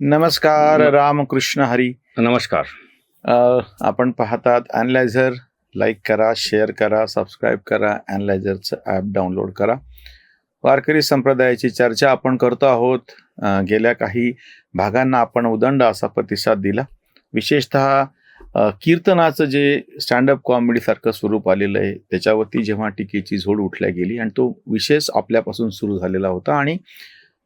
नमस्कार रामकृष्ण हरी. नमस्कार. आपण पाहतात अॅनलायझर लाईक करा शेअर करा सबस्क्राईब करा अॅनलायझरचं ॲप डाउनलोड करा. वारकरी संप्रदायाची चर्चा आपण करतो आहोत. गेल्या काही भागांना आपण उदंड असा प्रतिसाद दिला. विशेषतः कीर्तनाचं जे स्टँडअप कॉमेडीसारखं स्वरूप आलेलं आहे त्याच्यावरती जेव्हा टीकेची झोड उठल्या गेली आणि तो विशेष आपल्यापासून सुरू झालेला होता. आणि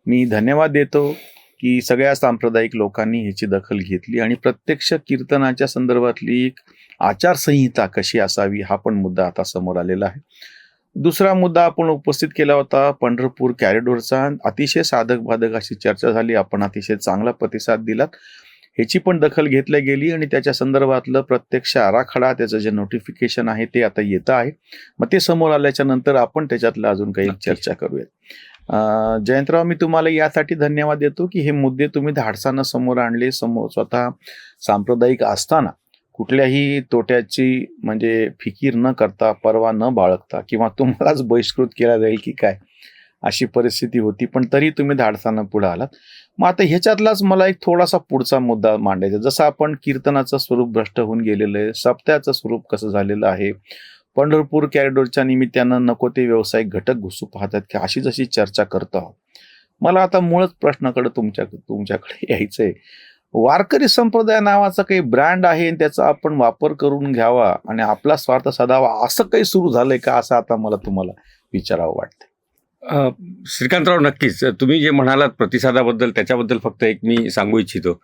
मी धन्यवाद देतो. की सगळ्या सांप्रदायिक लोकांनी ह्याची दखल घेतली आणि प्रत्यक्ष कीर्तनाच्या संदर्भातली एक आचारसंहिता कशी असावी हा पण मुद्दा आता समोर आलेला आहे. दुसरा मुद्दा आपण उपस्थित केला होता पंढरपूर कॅरिडोरचा. अतिशय साधक बाधक अशी चर्चा झाली. आपण अतिशय चांगला प्रतिसाद दिलात. ह्याची पण दखल घेतली गेली आणि त्याच्या संदर्भातलं प्रत्यक्ष आराखडा त्याचं जे नोटिफिकेशन आहे ते आता येतं आहे. मग ते समोर आल्याच्यानंतर आपण त्याच्यातलं अजून काही. चर्चा करूयात. जयंतराव मी तुम्हाला यासाठी धन्यवाद देतो की हे मुद्दे तुम्ही धाडसानं समोर आणले समोर स्वतः सांप्रदायिक असताना कुठल्याही तोट्याची म्हणजे फिकीर न करता परवा न बाळगता किंवा तुम्हालाच बहिष्कृत केला जाईल की काय अशी परिस्थिती होती पण तरी तुम्ही धाडसानं पुढे आलात. मग आता ह्याच्यातलाच मला एक थोडासा पुढचा मुद्दा मांडायचा जसं आपण कीर्तनाचं स्वरूप भ्रष्ट होऊन गेलेलं आहे सप्त्याचं स्वरूप कसं झालेलं आहे पंढरपूर कॅरिडोरच्या निमित्तानं नको ते व्यावसायिक घटक घुसू पाहतात की अशी जशी चर्चा करतो आहोत. मला आता मूळच प्रश्नाकडे तुमच्या तुमच्याकडे यायचं आहे वारकरी संप्रदाय नावाचा काही ब्रँड आहे आणि त्याचा आपण वापर करून घ्यावा आणि आपला स्वार्थ साधावा असं काही सुरू झालंय का असं आता मला तुम्हाला विचारावं वाटतं श्रीकांतराव नक्कीच. तुम्ही जे म्हणालात प्रतिसादाबद्दल त्याच्याबद्दल फक्त एक मी सांगू इच्छितो.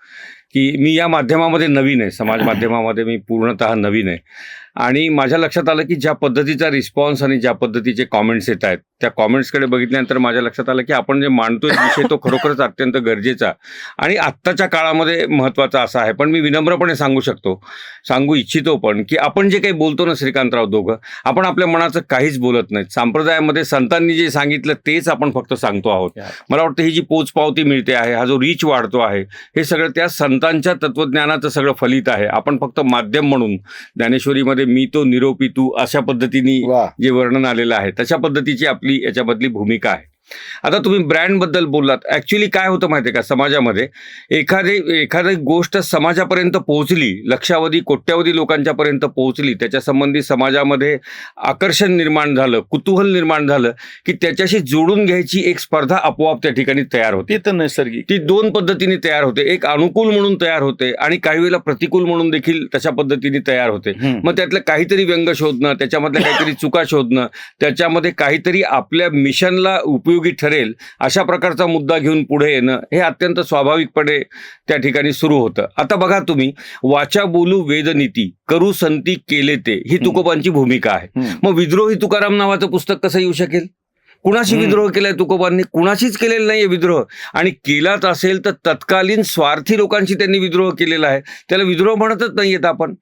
की मी या माध्यमामध्ये नवीन आहे. समाज माध्यमामध्ये मी पूर्णतः नवीन आहे. आणि माझ्या लक्षात आलं की ज्या पद्धतीचा रिस्पॉन्स आणि ज्या पद्धतीचे कॉमेंट्स येत आहेत त्या कॉमेंट्सकडे बघितल्यानंतर माझ्या लक्षात आलं की आपण जे मांडतोय विषय तो खरोखरच अत्यंत गरजेचा आणि आत्ताच्या काळामध्ये महत्त्वाचा असा आहे. पण मी विनम्रपणे सांगू शकतो सांगू इच्छितो पण की आपण जे काही बोलतो ना श्रीकांतराव दोघं आपण आपल्या मनाचं काहीच बोलत नाहीत. संप्रदायामध्ये संतांनी जे सांगितलं तेच आपण फक्त सांगतो आहोत. मला वाटतं ही जी पोचपावती मिळते आहे हा जो रीच वाढतो आहे हे सगळं त्या संतांच्या तत्वज्ञानाचं सगळं फलित आहे. आपण फक्त माध्यम म्हणून ज्ञानेश्वरीमध्ये मी तो निरोपी तू अशा पद्धतीने जे वर्णन आलेलं आहे तशा पद्धतीची आपली याच्यामधली भूमिका आहे. आता तुम्ही ब्रँडबद्दल बोललात. ॲक्च्युली काय होतं माहिती आहे का? समाजामध्ये एखादी एखादी गोष्ट समाजापर्यंत पोहोचली लक्षावधी कोट्यावधी लोकांच्यापर्यंत पोहोचली त्याच्या संबंधी समाजामध्ये आकर्षण निर्माण झालं कुतूहल निर्माण झालं की त्याच्याशी जोडून घ्यायची एक स्पर्धा आपोआप त्या ठिकाणी तयार होते. ते तर नैसर्गिक. ती दोन पद्धतीने तयार होते. एक अनुकूल म्हणून तयार होते आणि काही वेळेला प्रतिकूल म्हणून देखील तशा पद्धतीने तयार होते. मग त्यातलं काहीतरी व्यंग शोधणं त्याच्यामधल्या काहीतरी चुका शोधणं त्याच्यामध्ये काहीतरी आपल्या मिशनला उपयोगी ठरेल अशा प्रकारचा मुद्दा घेऊन पुढे येणं हे अत्यंत स्वाभाविकपणे त्या ठिकाणी सुरू होतं. आता बघा तुम्ही वाचा बोलू वेदनीती करू संती केले ते ही. तुकोबांची भूमिका आहे. मग विद्रोही तुकाराम नावाचं पुस्तक कसं येऊ शकेल? कुणाशी. विद्रोह केलाय तुकोबांनी? कुणाशीच केलेला नाहीये विद्रोह. आणि केलाच असेल तर तत्कालीन स्वार्थी लोकांशी त्यांनी विद्रोह केलेला आहे. त्याला विद्रोह म्हणतच नाही येत आपण.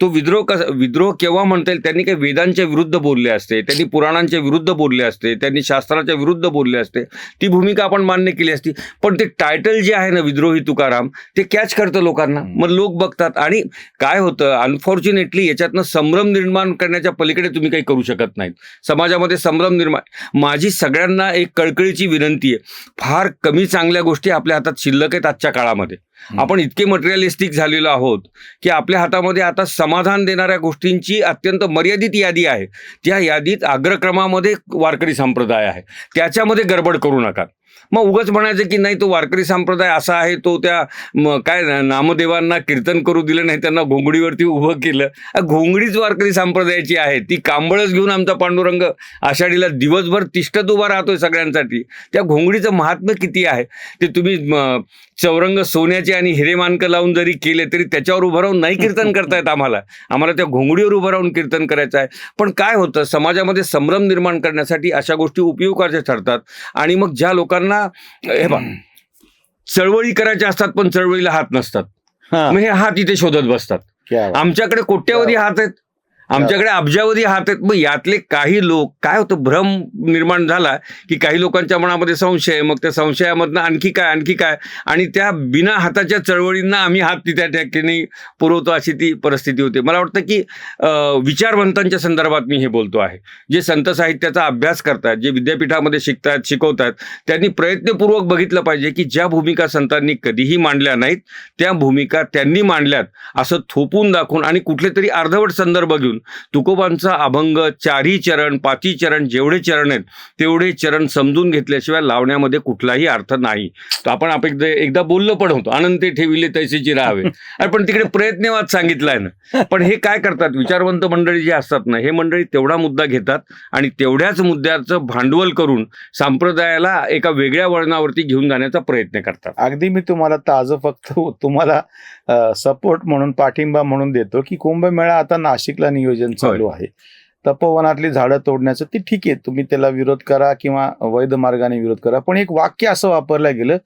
तो विद्रोह कसा विद्रोह केव्हा म्हणता येईल? त्यांनी काही वेदांच्या विरुद्ध बोलले असते त्यांनी पुराणांच्या विरुद्ध बोलले असते त्यांनी शास्त्राच्या विरुद्ध बोलले असते. ती भूमिका आपण मान्य केली असती. पण ते टायटल जे आहे ना विद्रोही तुकाराम ते कॅच करतं लोकांना. मग लोक बघतात. आणि काय होतं? अनफॉर्च्युनेटली याच्यातनं संभ्रम निर्माण करण्याच्या पलीकडे तुम्ही काही करू शकत नाहीत. समाजामध्ये संभ्रम निर्माण माझी सगळ्यांना एक कळकळीची विनंती आहे. फार कमी चांगल्या गोष्टी आपल्या हातात शिल्लक आहेत आजच्या काळामध्ये. आपण इतके मटेरियलिस्टिक झालेलो आहोत की आपल्या हातामध्ये आता समाधान देणाऱ्या गोष्टींची अत्यंत मर्यादित यादी आहे. त्या यादीत अग्रक्रमामध्ये वारकरी संप्रदाय आहे. त्याच्यामध्ये गडबड करू नका. मग उगाच म्हणायचं की नाही तो वारकरी संप्रदाय असा आहे तो त्या काय नामदेवांना कीर्तन करू दिलं नाही त्यांना घोंगडीवरती उभं केलं. घोंगडीच वारकरी संप्रदायाची आहे. ती कांबळच घेऊन आमचा पांडुरंग आषाढीला दिवसभर तिष्ठत उभा राहतोय सगळ्यांसाठी. त्या घोंगडीचं महात्म्य किती आहे? ते तुम्ही चौरंग सोन्याचे आणि हिरेमानकं लावून जरी केले तरी त्याच्यावर उभं राहून नाही कीर्तन करतायत आम्हाला. आम्हाला त्या घोंगडीवर उभं राहून कीर्तन करायचं आहे. पण काय होतं? समाजामध्ये संभ्रम निर्माण करण्यासाठी अशा गोष्टी उपयोगाच्या ठरतात. आणि मग ज्या लोकांना हे बा चळवळी करायच्या असतात पण चळवळीला हात नसतात. मग हे हात इथे शोधत बसतात. आमच्याकडे कोट्यावधी हात आहेत. आमच्याकडे अब्जावधी हात आहेत. मग यातले काही लोक काय होतं भ्रम निर्माण झाला की काही लोकांच्या मनामध्ये संशय आहे. मग त्या संशयामधनं आणखी काय आणखी काय? आणि त्या बिना हाताच्या चळवळींना आम्ही हात त्या ठिकाणी पुरवतो अशी ती परिस्थिती होती. मला वाटतं की विचारवंतांच्या संदर्भात मी हे बोलतो आहे. जे संत साहित्याचा अभ्यास करतात जे विद्यापीठामध्ये शिकतात शिकवतात त्यांनी प्रयत्नपूर्वक बघितलं पाहिजे की ज्या भूमिका संतांनी कधीही मांडल्या नाहीत त्या भूमिका त्यांनी मांडल्यात असं थोपून दाखवून आणि कुठले तरी अर्धवट संदर्भ घेऊन तुकोबांचा अभंग चारही चरण पाचही चरण जेवढे चरण आहेत तेवढे चरण समजून घेतल्याशिवाय लावण्यामध्ये कुठलाही अर्थ नाही. तर आपण आपण एकदा एकदा बोललो पण होतो आनंदी ठेविले तैसेची राहावे. अरे पण तिकडे प्रयत्नवाद सांगितलाय ना. पण हे काय करतात? विचारवंत मंडळी जे असतात ना हे मंडळी तेवढा मुद्दा घेतात आणि तेवढ्याच मुद्द्याचं भांडवल करून संप्रदायाला एका वेगळ्या वळणावरती घेऊन जाण्याचा प्रयत्न करतात. अगदी मी तुम्हाला ताजं फक्त तुम्हाला सपोर्ट म्हणून पाठिंबा म्हणून देतो की कुंभमेळा आता नाशिकला नियोजन चालू आहे. तपोवनातली झाडं तोडण्याचं ते ठीक आहे. तुम्ही त्याला विरोध करा किंवा वैध मार्गाने विरोध करा. पण एक वाक्य असं वापरलं गेलं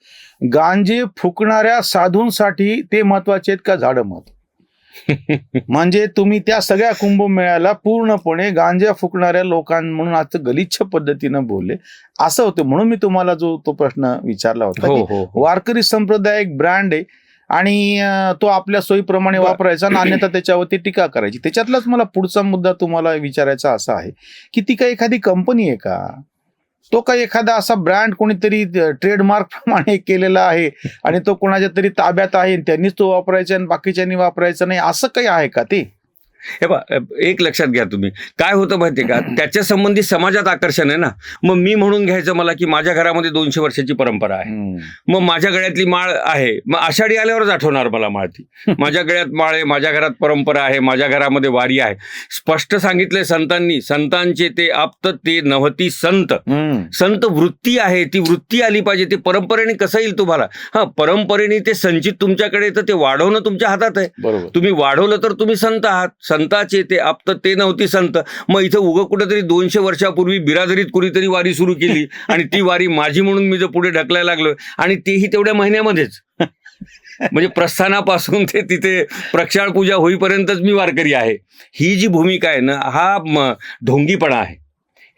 गांजे फुकणाऱ्या साधूंसाठी ते महत्त्वाचे आहेत का झाडं महत्त्व? म्हणजे तुम्ही त्या सगळ्या कुंभमेळ्याला पूर्णपणे गांजा फुकणाऱ्या लोकां म्हणून आज गलिच्छ पद्धतीनं बोलले. असं होतं म्हणून मी तुम्हाला जो तो प्रश्न विचारला होता हो हो हो. वारकरी संप्रदाय एक ब्रँड आहे. आणि तो आपल्या सोयीप्रमाणे. वापरायचा आणि अन्यथा त्याच्यावरती टीका करायची. त्याच्यातलाच मला पुढचा मुद्दा तुम्हाला विचारायचा असा आहे की ती काही एखादी कंपनी आहे का? तो काही एखादा असा ब्रँड कोणीतरी ट्रेडमार्क प्रमाणे केलेला आहे आणि तो कोणाच्या तरी ताब्यात आहे आणि त्यांनीच तो वापरायचा आणि बाकीच्यांनी वापरायचा नाही असं काही आहे का ते? हे बा एक लक्षात घ्या तुम्ही. काय होतं माहितीये का? त्याच्या संबंधी समाजात आकर्षण आहे ना. मग मी म्हणून घ्यायचं मला की माझ्या घरामध्ये दोनशे वर्षाची परंपरा आहे. मग माझ्या गळ्यातली माळ आहे. मग आषाढी आल्यावरच आठवणार मला माळ ती माझ्या गळ्यात माळ आहे माझ्या घरात परंपरा आहे माझ्या घरामध्ये वारी आहे. स्पष्ट सांगितलंय संतांनी. संतांचे ते आप्त ते नव्हती संत. संत वृत्ती आहे ती वृत्ती आली पाहिजे. ते परंपरेने कसं येईल तुम्हाला? हा परंपरेने ते संचित तुमच्याकडे येतं ते वाढवणं तुमच्या हातात आहे. तुम्ही वाढवलं तर तुम्ही संत आहात. संताचे ते आप्त ते नव्हती संत. मग इथं उगं कुठेतरी दोनशे वर्षापूर्वी बिरादरीत कुणीतरी वारी सुरू केली आणि ती वारी माझी म्हणून मी जर पुढे ढकलायला लागलो आणि तेही तेवढ्या महिन्यामध्येच. म्हणजे प्रस्थानापासून ते तिथे प्रक्षाळ पूजा होईपर्यंतच मी वारकरी आहे. ही जी भूमिका आहे ना हा ढोंगीपणा आहे.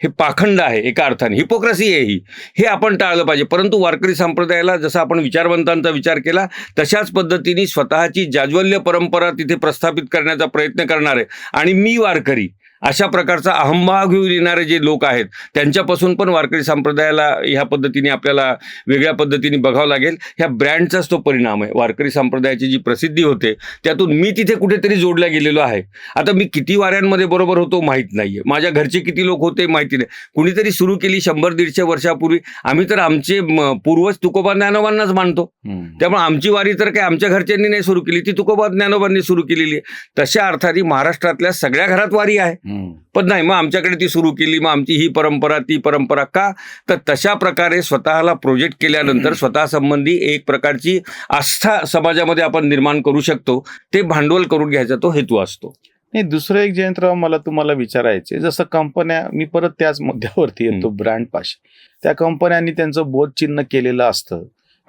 हे पाखंड आहे एका अर्थाने. हिपोक्रसी आहे ही. हे आपण टाळलं पाहिजे. परंतु वारकरी संप्रदायाला जसं आपण विचारवंतांचा विचार केला तशाच पद्धतीने स्वतःची जाज्वल्य परंपरा तिथे प्रस्थापित करण्याचा प्रयत्न करणार आहे. आणि मी वारकरी अशा प्रकारचा अहंभाव घेऊन येणारे जे लोक आहेत त्यांच्यापासून पण वारकरी संप्रदायाला ह्या पद्धतीने आपल्याला वेगळ्या पद्धतीने बघावं लागेल. ह्या ब्रँडचाच तो परिणाम आहे. वारकरी संप्रदायाची जी प्रसिद्धी होते त्यातून मी तिथे कुठेतरी जोडल्या गेलेलो आहे. आता मी किती वाऱ्यांमध्ये बरोबर होतो माहीत नाहीये. माझ्या घरचे किती लोक होते माहिती नाही. कुणीतरी सुरू केली शंभर दीडशे वर्षापूर्वी. आम्ही तर आमचे म, पूर्वज तुकोबा ज्ञानोबांनाच मानतो. त्यामुळे आमची वारी तर काय आमच्या घरच्यांनी नाही सुरू केली. ती तुकोबा ज्ञानोबांनी सुरू केलेली आहे. तशा अर्थाने महाराष्ट्रातल्या सगळ्या घरात वारी आहे. पण नाही मग आमच्याकडे ती सुरू केली मग आमची ही परंपरा ती परंपरा का? तर तशा प्रकारे स्वतःला प्रोजेक्ट केल्यानंतर स्वतः संबंधी एक प्रकारची आस्था समाजामध्ये आपण निर्माण करू शकतो. ते भांडवल करून घ्यायचा तो हेतू असतो. नाही दुसरं एक जयंतराव मला तुम्हाला विचारायचे जसं कंपन्या मी परत त्याच मुद्द्यावरती येतो ब्रँड पाशी. त्या कंपन्यांनी त्यांचं बोधचिन्ह केलेलं असतं.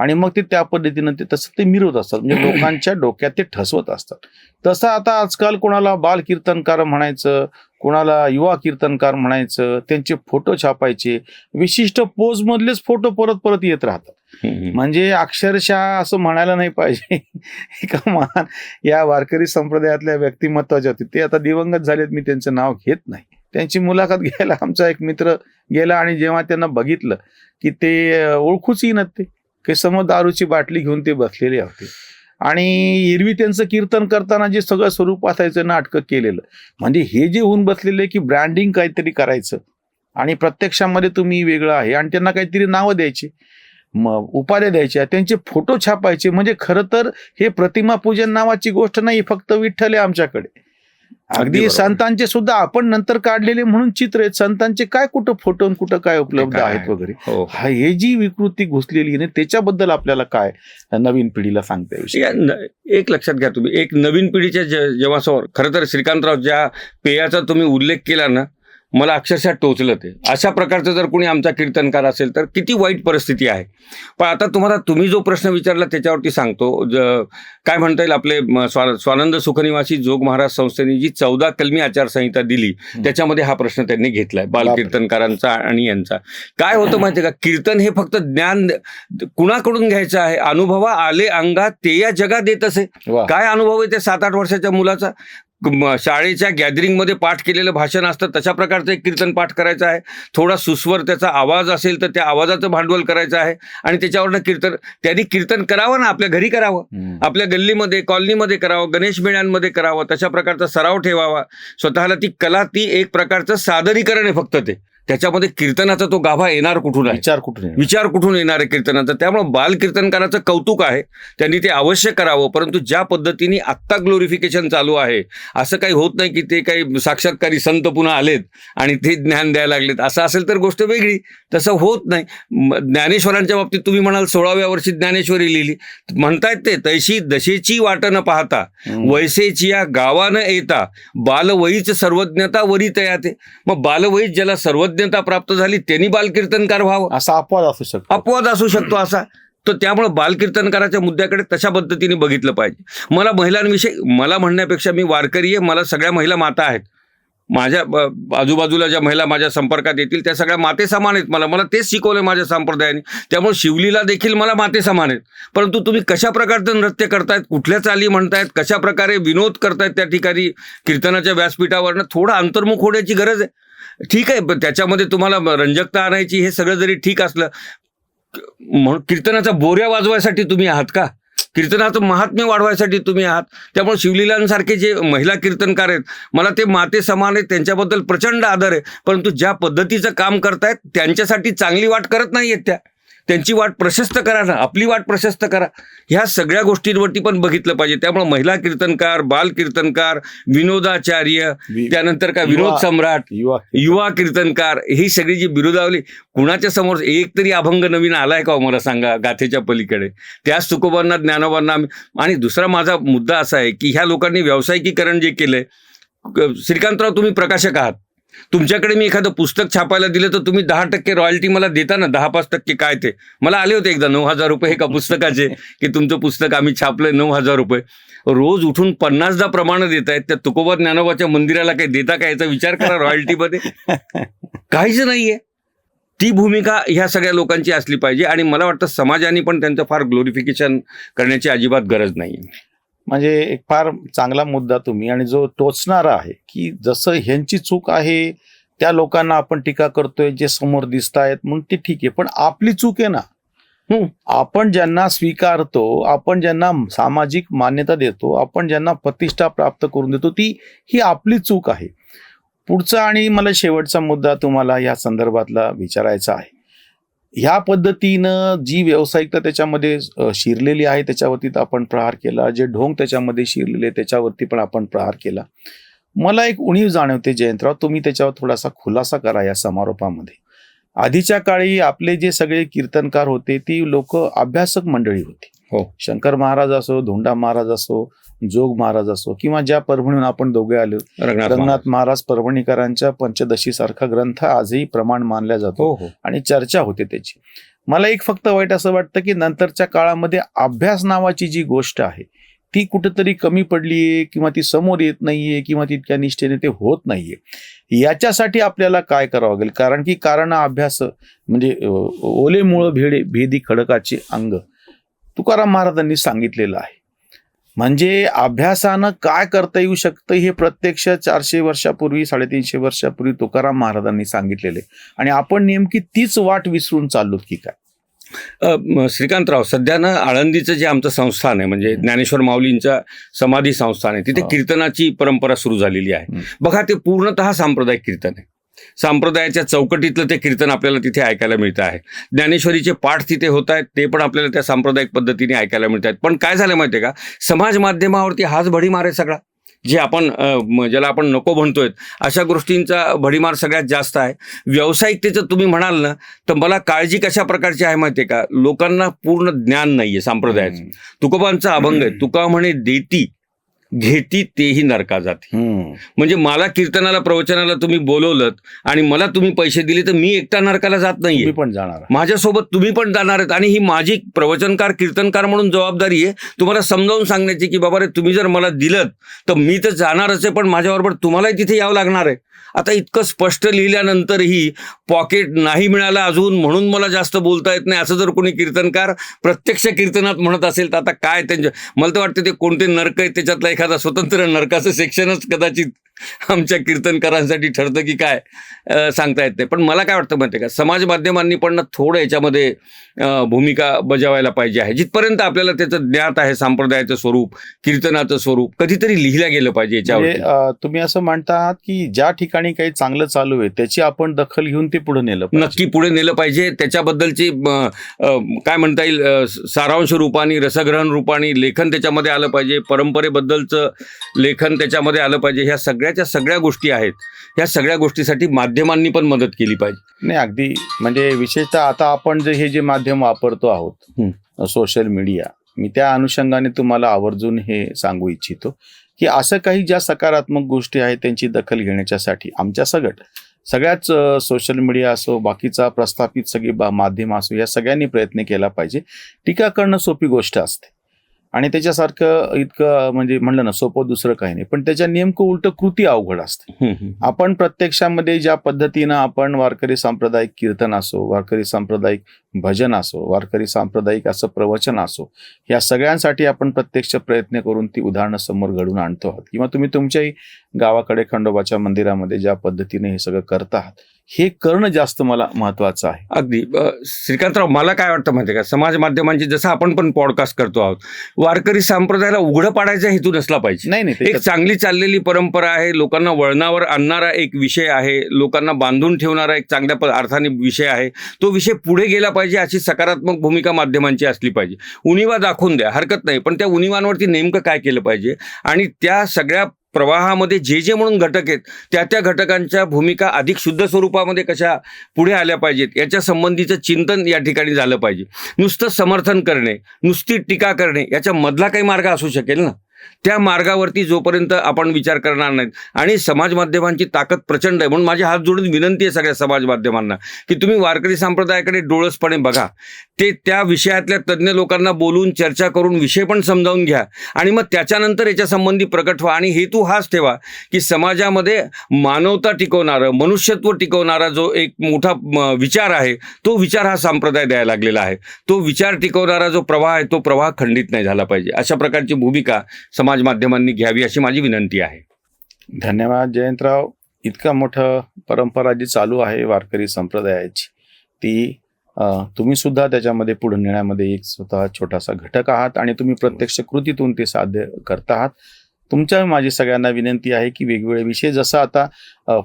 आणि मग ते त्या पद्धतीनं ते तसं ते मिरवत असतात. म्हणजे लोकांच्या डोक्यात ते ठसवत असतात. तसं आता आजकाल कोणाला बाल कीर्तनकार म्हणायचं कोणाला युवा कीर्तनकार म्हणायचं त्यांचे फोटो छापायचे विशिष्ट पोज मधलेच फोटो परत परत येत राहतात. म्हणजे अक्षरशः असं म्हणायला नाही पाहिजे. एका महान या वारकरी संप्रदायातल्या व्यक्तिमत्वाच्या होते ते आता दिवंगत झालेत मी त्यांचं नाव घेत नाही. त्यांची मुलाखत घ्यायला आमचा एक मित्र गेला आणि जेव्हा त्यांना बघितलं की ते ओळखूच येईनात ते. की समोर दारूची बाटली घेऊन ते बसलेले होते. आणि एरवी त्यांचं कीर्तन करताना जे सगळं स्वरूप असायचं नाटकं केलेलं. म्हणजे हे जे होऊन बसलेले की ब्रँडिंग काहीतरी करायचं. आणि प्रत्यक्षामध्ये तुम्ही वेगळं आहे. आणि त्यांना काहीतरी नावं द्यायची. मग उपाध्या द्यायच्या. त्यांचे फोटो छापायचे. म्हणजे खरं तर हे प्रतिमा पूजन नावाची गोष्ट नाही फक्त विठ्ठल आहे आमच्याकडे. अगदी. संतांचे सुद्धा आपण नंतर काढलेले म्हणून चित्र आहेत संतांचे काय कुठं फोटो कुठं काय उपलब्ध आहेत आहे? वगैरे हो हा हे जी विकृती घुसलेली आहे ना, त्याच्याबद्दल आपल्याला काय नवीन पिढीला सांगता येऊ या शकतं? न- एक लक्षात घ्या तुम्ही एक नवीन पिढीच्या जेव्हा समोर खरं तर श्रीकांतराव ज्या पेयाचा तुम्ही उल्लेख केला ना मला अक्षरशः टोचलं ते. अशा प्रकारचं जर कोणी आमचा कीर्तनकार असेल तर किती वाईट परिस्थिती आहे. पण आता तुम्हाला तुम्ही जो प्रश्न विचारला त्याच्यावरती सांगतो. ज- काय म्हणता येईल आपले स्वा स्वानंद सुखनिवासी जोग महाराज संस्थेने जी चौदा कलमी आचारसंहिता दिली त्याच्यामध्ये हा प्रश्न त्यांनी घेतलाय बालकीर्तनकारांचा आणि यांचा. काय होतं माहितीये का? कीर्तन हे फक्त ज्ञान कुणाकडून घ्यायचं आहे? अनुभवा आले अंगात ते या जगात येत असे. काय अनुभव आहे त्या सात आठ वर्षाच्या मुलाचा? शाळेच्या गॅदरिंगमध्ये पाठ केलेलं भाषण असतं. तशा प्रकारचं एक कीर्तन पाठ करायचं आहे. थोडा सुस्वर त्याचा आवाज असेल तर त्या आवाजाचं भांडवल करायचं आहे. आणि त्याच्यावरनं कीर्तन त्यांनी कीर्तन करावं ना आपल्या घरी करावं. आपल्या गल्लीमध्ये कॉलनीमध्ये करावं गणेश मेळ्यांमध्ये करावं तशा प्रकारचा सराव ठेवावा. स्वतःला ती कला ती एक प्रकारचं सादरीकरण आहे फक्त ते. त्याच्यामध्ये कीर्तनाचा तो गाभा येणार कुठून आहे? विचार कुठून? विचार कुठून येणार आहे कीर्तनाचा? त्यामुळे बाल कीर्तनकाराचं कौतुक आहे. त्यांनी ते अवश्य करावं. परंतु ज्या पद्धतीने आत्ता ग्लोरिफिकेशन चालू आहे असं काही होत नाही की ते काही साक्षात्कारी संत पुन्हा आलेत आणि ते ज्ञान द्यायला लागलेत. असं असेल तर गोष्ट वेगळी. तसं होत नाही. ज्ञानेश्वरांच्या बाबतीत तुम्ही म्हणाल सोळाव्या वर्षी ज्ञानेश्वरी लिहिली. म्हणतायत ते तैशी दशेची वाट न पाहता. वैसेची या गावानं येता बालवयीच सर्वज्ञता वरी तयाते मग बालवयीच ज्याला सर्वज्ञता प्राप्त झाली त्यांनी बालकीर्तनकार व्हावं. असा अपवाद असू शकतो. अपवाद असू शकतो असा. तर त्यामुळे बालकीर्तनकाराच्या मुद्द्याकडे तशा पद्धतीने बघितलं पाहिजे. मला महिलांविषयी मला म्हणण्यापेक्षा मी वारकरी आहे मला सगळ्या महिला माता आहेत. माझ्या आजूबाजूला ज्या महिला माझ्या संपर्कात येतील त्या सगळ्या माते समान आहेत मला. मला तेच शिकवलं माझ्या संप्रदायाने. त्यामुळे शिवलीला देखील मला माते समान आहेत. परंतु तुम्ही कशा प्रकारचं नृत्य करतायत कुठल्या चाली म्हणतायत कशा प्रकारे विनोद करतायत त्या ठिकाणी कीर्तनाच्या व्यासपीठावरनं थोडं अंतर्मुख होण्याची गरज आहे. ठीक आहे पण त्याच्यामध्ये तुम्हाला रंजकता आणायची हे सगळं जरी ठीक असलं म्हणून कीर्तनाचा बोऱ्या वाजवायसाठी तुम्ही आहात का? कीर्तनाचं महात्म्य वाढवायसाठी तुम्ही आहात. त्यामुळे शिवलीलांसारखे जे महिला कीर्तनकार आहेत मला ते माते समान आहेत त्यांच्याबद्दल प्रचंड आदर आहे परंतु ज्या पद्धतीचं काम करतायत त्यांच्यासाठी चांगली वाट करत नाही आहेत त्या. त्यांची वाट प्रशस्त करा ना आपली वाट प्रशस्त करा. ह्या सगळ्या गोष्टींवरती पण बघितलं पाहिजे. त्यामुळे महिला कीर्तनकार बाल कीर्तनकार विनोदाचार्य त्यानंतर काय विनोद सम्राट युवा कीर्तनकार ही सगळी जी बिरुदावली कुणाच्या समोर एक तरी अभंग नवीन आलाय का हो मला सांगा गाथेच्या पलीकडे? त्याच तुकोबांना ज्ञानोबांना आणि दुसरा माझा मुद्दा असा आहे की ह्या लोकांनी व्यावसायिकीकरण जे केलंय क- श्रीकांतराव तुम्ही प्रकाशक आहात. तुमच्याकडे मी एखादं पुस्तक छापायला दिलं तर तुम्ही दहा टक्के रॉयल्टी मला देता ना? दहा पाच टक्के काय ते? मला आले होते एकदा नऊ हजार रुपये एका पुस्तकाचे की तुमचं पुस्तक आम्ही छापलंय नऊ हजार रुपये. रोज उठून पन्नासदा प्रमाण देत आहेत त्या तुकोबा ज्ञानोबाच्या मंदिराला काही देता का याचा विचार करा रॉयल्टीमध्ये काहीच नाहीये. ती भूमिका ह्या सगळ्या लोकांची असली पाहिजे आणि मला वाटतं समाजाने पण त्यांचं फार ग्लोरिफिकेशन करण्याची अजिबात गरज नाही म्हणजे एक फार चांगला मुद्दा तुम्ही आणि जो टोचणारा आहे की जसं ह्यांची चूक आहे त्या लोकांना आपण टीका करतोय जे समोर दिसत आहेत म्हणून ते ठीक आहे. पण आपली चूक आहे ना. हम्म. आपण ज्यांना स्वीकारतो आपण ज्यांना सामाजिक मान्यता देतो आपण ज्यांना प्रतिष्ठा प्राप्त करून देतो ती ही आपली चूक आहे. पुढचा आणि मला शेवटचा मुद्दा तुम्हाला या संदर्भातला विचारायचा आहे. ह्या पद्धतीनं जी व्यावसायिकता त्याच्यामध्ये शिरलेली आहे त्याच्यावरती आपण प्रहार केला. जे ढोंग त्याच्यामध्ये शिरलेले त्याच्यावरती पण आपण प्रहार केला. मला एक उणीव जाणवते जयंतराव तुम्ही त्याच्यावर थोडासा खुलासा करा या समारोपामध्ये. आधीच्या काळी आपले जे सगळे कीर्तनकार होते ती लोक अभ्यासक मंडळी होती. हो. शंकर महाराज असो धोंडा महाराज असो जोग महाराज असो किंवा ज्या परभणीहून आपण दोघे आलो रंगनाथ महाराज. परभणीकरांच्या पंचदशी सारखा ग्रंथ आजही प्रमाण मानला जातो हो हो. आणि चर्चा होते त्याची. मला एक फक्त वाईट असं वाटतं की नंतरच्या काळामध्ये अभ्यास नावाची जी गोष्ट आहे ती कुठेतरी कमी पडलीये किंवा ती समोर येत नाहीये किंवा तितक्या निष्ठेने ते होत नाहीये. याच्यासाठी आपल्याला काय करावं लागेल? कारण की कारण अभ्यास म्हणजे अ, ओले मुळ भेडे भेदी खडकाचे अंग तुकाराम महाराजांनी सांगितलेलं आहे. म्हणजे अभ्यासानं काय करता येऊ शकतं हे प्रत्यक्ष चारशे वर्षापूर्वी साडेतीनशे वर्षापूर्वी तुकाराम महाराजांनी सांगितलेले आणि आपण नेमकी तीच वाट विसरून चाललो की काय श्रीकांतराव सध्या ना आळंदीचं जे आमचं संस्थान आहे म्हणजे ज्ञानेश्वर माऊलींच्या समाधी संस्थान आहे तिथे. कीर्तनाची परंपरा सुरू झालेली आहे. बघा ते पूर्णतः सांप्रदायिक कीर्तन आहे संप्रदायाच्या चौकटीतलं ते कीर्तन आपल्याला तिथे ऐकायला मिळतं आहे. ज्ञानेश्वरीचे पाठ तिथे होत आहेत ते पण आपल्याला त्या सांप्रदायिक पद्धतीने ऐकायला मिळत आहेत. पण काय झालं माहितीये का? समाज माध्यमावरती हाच भडीमार आहे सगळा. जे आपण ज्याला आपण नको म्हणतोय अशा गोष्टींचा भडीमार सगळ्यात जास्त आहे. व्यावसायिकतेचं तुम्ही म्हणाल ना तर मला काळजी कशा प्रकारची आहे माहितीये का? लोकांना पूर्ण ज्ञान नाहीये संप्रदायाचं. तुकोबांचा अभंग आहे. तुका म्हणे देती घेती तेही नरका जाते. म्हणजे मला कीर्तनाला प्रवचनाला तुम्ही बोलवलं आणि मला तुम्ही पैसे दिले तर मी एकटा नरकाला जात नाहीये. पण जाणार माझ्यासोबत तुम्ही पण जाणार आहेत आणि ही माझी प्रवचनकार कीर्तनकार म्हणून जबाबदारी आहे. तुम्हाला समजावून सांगण्याची की बाबा रे तुम्ही जर मला दिलं तर मी तर जाणारच आहे पण माझ्याबरोबर तुम्हालाही तिथे यावं लागणार आहे. आता इतकं स्पष्ट लिहिल्यानंतरही पॉकेट नाही मिळालं अजून म्हणून मला जास्त बोलता येत नाही असं जर कोणी कीर्तनकार प्रत्यक्ष कीर्तनात म्हणत असेल तर आता काय त्यांच्या मला तर वाटतं ते कोणते नरक आहेत त्याच्यातला एखादा स्वतंत्र नरकाचं सेक्शनच कदाचित आमच्या कीर्तनकारांसाठी ठरतं की काय सांगता येत नाही. पण मला काय वाटतं माहिती का? समाज माध्यमांनी पण ना थोडं याच्यामध्ये भूमिका बजावायला पाहिजे आहे. जिथपर्यंत आपल्याला त्याचं ज्ञात आहे संप्रदायाचं स्वरूप कीर्तनाचं स्वरूप कधीतरी लिहिलं गेलं पाहिजे म्हणजे याच्यावर अं, तुम्ही असं म्हणतात की ज्या ठिकाणी काही चांगलं चालू आहे त्याची आपण दखल घेऊन ते पुढे नेलं. नक्की पुढे नेलं पाहिजे. त्याच्याबद्दलची काय म्हणता येईल सारांश रूपाने रसग्रहण रूपाने लेखन त्याच्यामध्ये आलं पाहिजे. परंपरेबद्दलचं लेखन त्याच्यामध्ये आलं पाहिजे. ह्या सगळ्याच्या सगळ्या गोष्टी आहेत. ह्या सगळ्या गोष्टीसाठी माध्यमांनी पण मदत केली पाहिजे. नाही अगदी म्हणजे विशेषतः आता आपण जे हे जे माध्यम वापरतो आहोत सोशल मीडिया मी त्या अनुषंगाने तुम्हाला आवर्जून हे सांगू इच्छितो की असं काही ज्या सकारात्मक गोष्टी आहेत त्यांची दखल घेण्याच्यासाठी आमच्या सगट सगळ्याच सोशल मीडिया असो बाकीचा प्रस्थापित सगळी माध्यम असो या सगळ्यांनी प्रयत्न केला पाहिजे. टीका करणं सोपी गोष्ट असते. आणि त्याच्यासारखं इतकं म्हणजे म्हणलं ना सोपं दुसरं काही नाही. पण त्याच्या नेमकं उलट कृती अवघड असते. आपण प्रत्यक्षामध्ये ज्या पद्धतीनं आपण वारकरी सांप्रदायिक कीर्तन असो वारकरी सांप्रदायिक भजन असो वारकरी सांप्रदायिक असं प्रवचन असो या सगळ्यांसाठी आपण प्रत्यक्ष प्रयत्न करून ती उदाहरणं समोर घडून आणतो आहात. किंवा तुम्ही तुमच्याही गावाकडे खंडोबाच्या मंदिरामध्ये ज्या पद्धतीने हे सगळं करत आहात हे करणं जास्त मला महत्वाचं आहे. अगदी. श्रीकांतराव मला काय वाटतं माहिती का? समाज माध्यमांची जसं आपण पण पॉडकास्ट करतो आहोत वारकरी संप्रदायाला उघडं पाडायचा हेतू नसला पाहिजे. नाही नाही एक चांगली चाललेली परंपरा आहे लोकांना वळणावर आणणारा एक विषय आहे लोकांना बांधून ठेवणारा एक चांगल्या अर्थाने विषय आहे. तो विषय पुढे गेला पाहिजे अशी सकारात्मक भूमिका माध्यमांची असली पाहिजे. उणिवा दाखवून द्या हरकत नाही पण त्या उणिवांवरती नेमकं काय केलं पाहिजे? आणि त्या सगळ्या प्रवाहामध्ये जे जे म्हणून घटक आहेत त्या त्या घटकांच्या भूमिका अधिक शुद्ध स्वरूपामध्ये कशा पुढे आल्या पाहिजेत याच्या संबंधीचं चिंतन या ठिकाणी झालं पाहिजे. नुसतं समर्थन करणे नुसती टीका करणे याच्या मधला काही मार्ग असू शकेल ना? त्या मार्गावरती जोपर्यंत आपण विचार करणार नाहीत. आणि समाज माध्यमांची ताकद प्रचंड आहे. म्हणून माझी हात जोडून विनंती आहे सगळ्या समाज माध्यमांना की तुम्ही वारकरी संप्रदायाकडे डोळसपणे बघा. ते त्या विषयातल्या तज्ज्ञ लोकांना बोलून चर्चा करून विषय पण समजावून घ्या. आणि मग त्याच्यानंतर याच्या संबंधी प्रकट व्हा. आणि हेतू हाच ठेवा की समाजामध्ये मानवता टिकवणारं मनुष्यत्व टिकवणारा जो एक मोठा विचार आहे तो विचार हा संप्रदाय द्यायला लागलेला आहे. तो विचार टिकवणारा जो प्रवाह आहे तो प्रवाह खंडित नाही झाला पाहिजे. अशा प्रकारची भूमिका समाज माध्यमांनी घ्यावी अशी माझी विनंती आहे. धन्यवाद जयंतराव. इतका मोठं परंपरा जी चालू आहे वारकरी संप्रदायाची ती तुम्ही सुद्धा त्याच्यामध्ये पुढे नेण्यामध्ये एक स्वतः छोटासा घटक आहात आणि तुम्ही प्रत्यक्ष कृतीतून ते साध्य करत आहात. तुमच्या माझी सगळ्यांना विनंती आहे की वेगवेगळे विषय जसं आता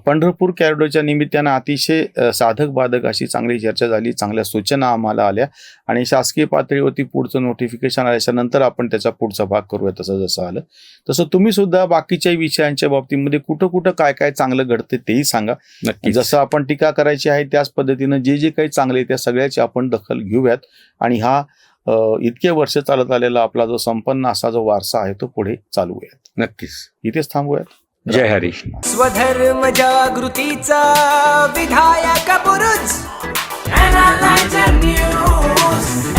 पंढरपूर कॅरडोच्या निमित्तानं अतिशय साधक बाधक अशी चांगली चर्चा झाली चांगल्या सूचना आम्हाला आल्या आणि शासकीय पातळीवरती पुढचं नोटिफिकेशन आल्याच्यानंतर आपण त्याचा पुढचा भाग करूया तसं जसं आलं. तसं तुम्ही सुद्धा बाकीच्या विषयांच्या बाबतीमध्ये कुठं कुठं काय काय चांगलं घडते तेही सांगा. नक्की जसं आपण टीका करायची आहे त्याच पद्धतीनं जे जे काही चांगले त्या सगळ्याची आपण दखल घेऊयात आणि हा इतके वर्ष चालत आलेला आपला जो संपन्न असा जो वारसा आहे तो पुढे चालवूयात नक्कीच. इथेच थांबूयात. जय हरी स्वधर्म जागृतीचा विधायक News.